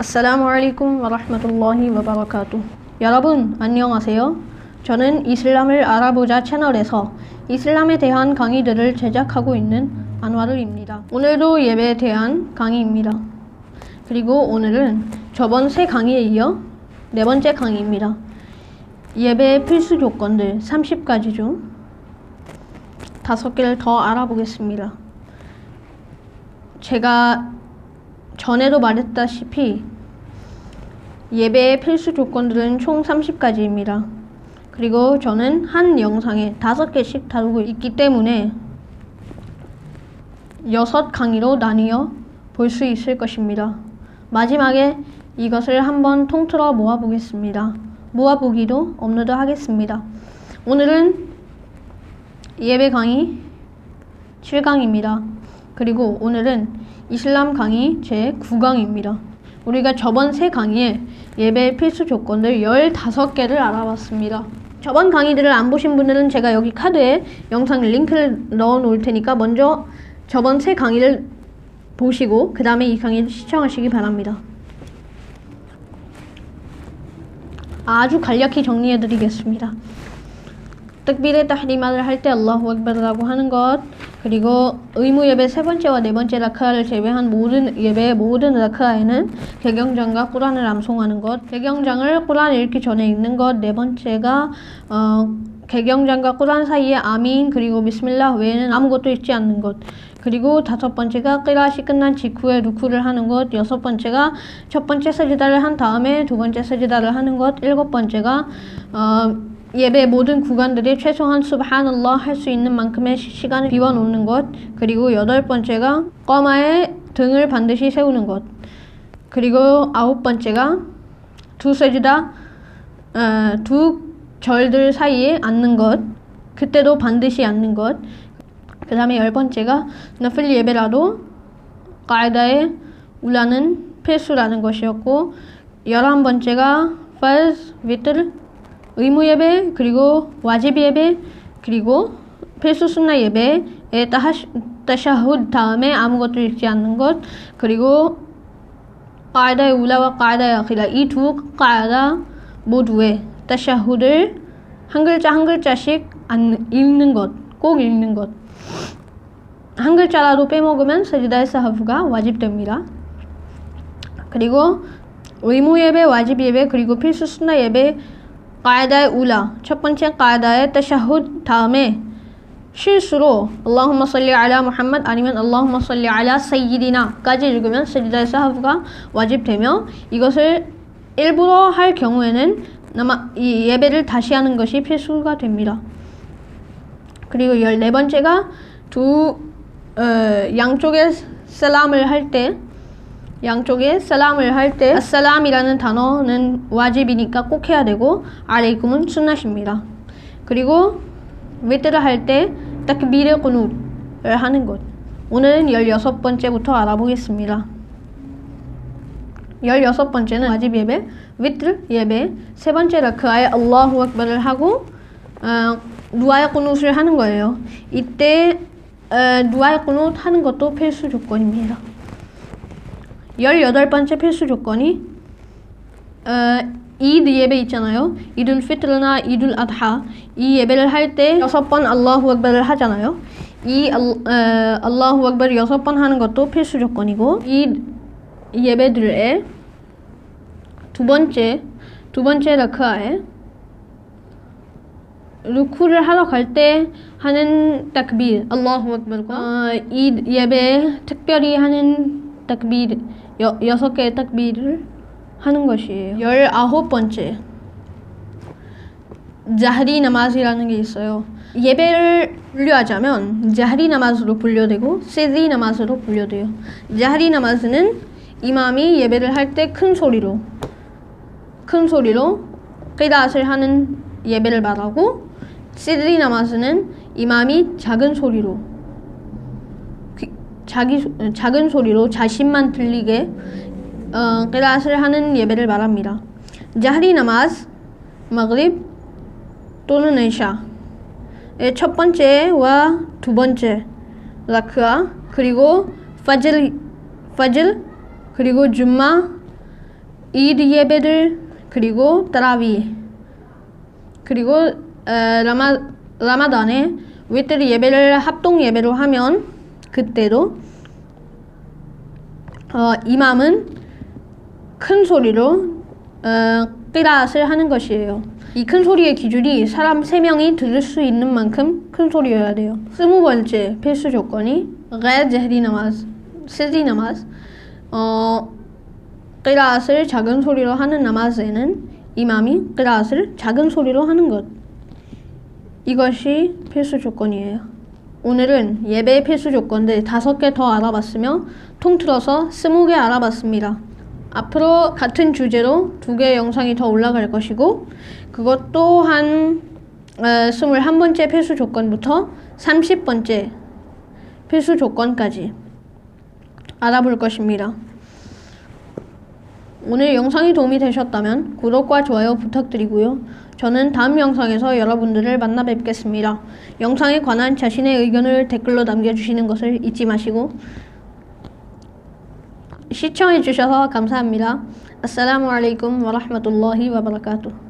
아살라무 알리쿰 와라흐마툴라히 와바라카투 여러분 안녕하세요. 저는 이슬람을 알아보자 채널에서 이슬람에 대한 강의들을 제작하고 있는 안와르입니다. 오늘도 예배에 대한 강의입니다. 그리고 오늘은 저번 세 강의에 이어 네 번째 강의입니다. 예배의 필수 조건들 30가지 중 다섯 개를 더 알아보겠습니다. 제가 전에도 말했다시피 예배의 필수 조건들은 총 30가지입니다. 그리고 저는 한 영상에 다섯 개씩 다루고 있기 때문에 여섯 강의로 나뉘어 볼 수 있을 것입니다. 마지막에 이것을 한번 통틀어 모아보겠습니다. 모아보기도 업로드 하겠습니다. 오늘은 예배 강의 7강입니다. 그리고 오늘은 이슬람 강의 제 9강입니다. 우리가 저번 세 강의에 예배 필수 조건들 15개를 알아봤습니다. 저번 강의들을 안 보신 분들은 제가 여기 카드에 영상 링크를 넣어 놓을 테니까 먼저 저번 세 강의를 보시고 그 다음에 이 강의를 시청하시기 바랍니다. 아주 간략히 정리해 드리겠습니다. 특비의 tahri마를 할 때 알라후 악바르라고 하는 것 그리고 의무 예배 세 번째와 네 번째 라크아를 제외한 모든 예배의 모든 라크아에는 개경장과 꾸란을 암송하는 것 개경장을 꾸란 읽기 전에 읽는 것 네 번째가 어, 개경장과 꾸란 사이에 아민 그리고 비스밀라 외에는 아무것도 읽지 않는 것 그리고 다섯 번째가 끼라시 끝난 직후에 루쿠를 하는 것 여섯 번째가 첫 번째 서지다를 한 다음에 두 번째 서지다를 하는 것 일곱 번째가 어, 예배 모든 구간들이 최소한 subhanallah 할수 있는 만큼의 시간을 비워놓는 것 그리고 여덟 번째가 꺼마의 등을 반드시 세우는 것 그리고 아홉 번째가 두 세지다 어, 두 절들 사이에 앉는 것 그때도 반드시 앉는 것그 다음에 열 번째가 나플 예배라도 까이다의 울라는 필수라는 것이었고 열한 번째가 파즈 위트 의무 예배 그리고 와지비 예배 그리고 필수 순나 예배에 따샤훗 다음에 아무것도 읽지 않는 것 그리고 까이다의 울라와 까이다의 아키라 이두 까이다 모두에 따샤훗을 한 글자 한 글자씩 안 읽는 것 꼭 읽는 것 한 글자라도 빼먹으면 서지다의 사하부가 와집됩니다. 그리고 의무 예배, 와지비 예배, 그리고 필수 순나 예배 울라 첫 번째 까이다의 따샤훗 다음에 실수로 Allahumma salli ala Muhammad 아니면 Allahumma salli ala Sayyidina까지 읽으면 서지다의 사하부가 와집되며 이것을 일부러 할 경우에는 아마 이 예배를 다시 하는 것이 필수가 됩니다. 그리고 열네 번째가 두 어, 양쪽에 살람을 할때 양쪽에 살람을 할 때 살람이라는 단어는 와집이니까 꼭 해야 되고 알레이쿰은 순나십니다. 그리고 위트를 할 때 딱비르 꾸누를 하는 것. 오늘은 16번째부터 알아보겠습니다. 16번째는 와집 예배, 위트 예배, 세 번째 라크아에 알라후 악바를 하고 어, 누아의 꾸누를 하는 거예요. 이때 어, 누아의 꾸누 하는 것도 필수 조건입니다. 18번째 필수 조건이 어, 이드 예배 있잖아요. 이둘 피트르나 이둘 아드하 이 예배를 할 때 여섯 번 알라후 악바를 하잖아요. 이 어, 알라후 악바를 여섯 번 하는 것도 필수 조건이고 이 예배들의 두 번째 두 번째 라크아에 루쿠를 하러 갈 때 하는 takbir 알라후 악바과 어, 이 예배 특별히 하는 takbir 여, 여섯 개의 takbir을 하는 것이에요. 열아홉 번째 자하리 나마즈라는 게 있어요. 예배를 분류하자면 자하리 나마즈로 분류되고 세지 나마즈로 분류돼요. 자하리 나마즈는 이맘이 예배를 할 때 큰 소리로 큰 소리로 끼다앗을 하는 예배를 말하고 시드리 나마스는 이맘이 작은 소리로 자기 작은 소리로 자신만 들리게 어, 끼다앗을 하는 예배를 말합니다. 자하리 나마즈, 마그립 또는 에샤 첫 번째와 두 번째 라크아 그리고 파질 파질 그리고 줌마 이드 예배들 그리고 따라위 그리고 에, 라마 라마단에 위트리 예배를 합동 예배로 하면 그때도 어, 이맘은 큰 소리로 어, 끼라앗을 하는 것이에요. 이 큰 소리의 기준이 사람 세명이 들을 수 있는 만큼 큰 소리여야 돼요. 스무 번째 필수 조건이 غير جهري نماز سري نماز 어, 끼라앗을 작은 소리로 하는 나마즈에는 이맘이 끼라앗을 작은 소리로 하는 것. 이것이 필수 조건이에요. 오늘은 예배의 필수 조건들 다섯 개 더 알아봤으며 통틀어서 스무 개 알아봤습니다. 앞으로 같은 주제로 두 개의 영상이 더 올라갈 것이고 그것도 한 어, 스물한 번째 필수 조건부터 삼십 번째 필수 조건까지 알아볼 것입니다. 오늘 영상이 도움이 되셨다면 구독과 좋아요 부탁드리고요. 저는 다음 영상에서 여러분들을 만나 뵙겠습니다. 영상에 관한 자신의 의견을 댓글로 남겨주시는 것을 잊지 마시고 시청해주셔서 감사합니다. 아살라무 알aikum 와 rahmatullahi wa barakatuh.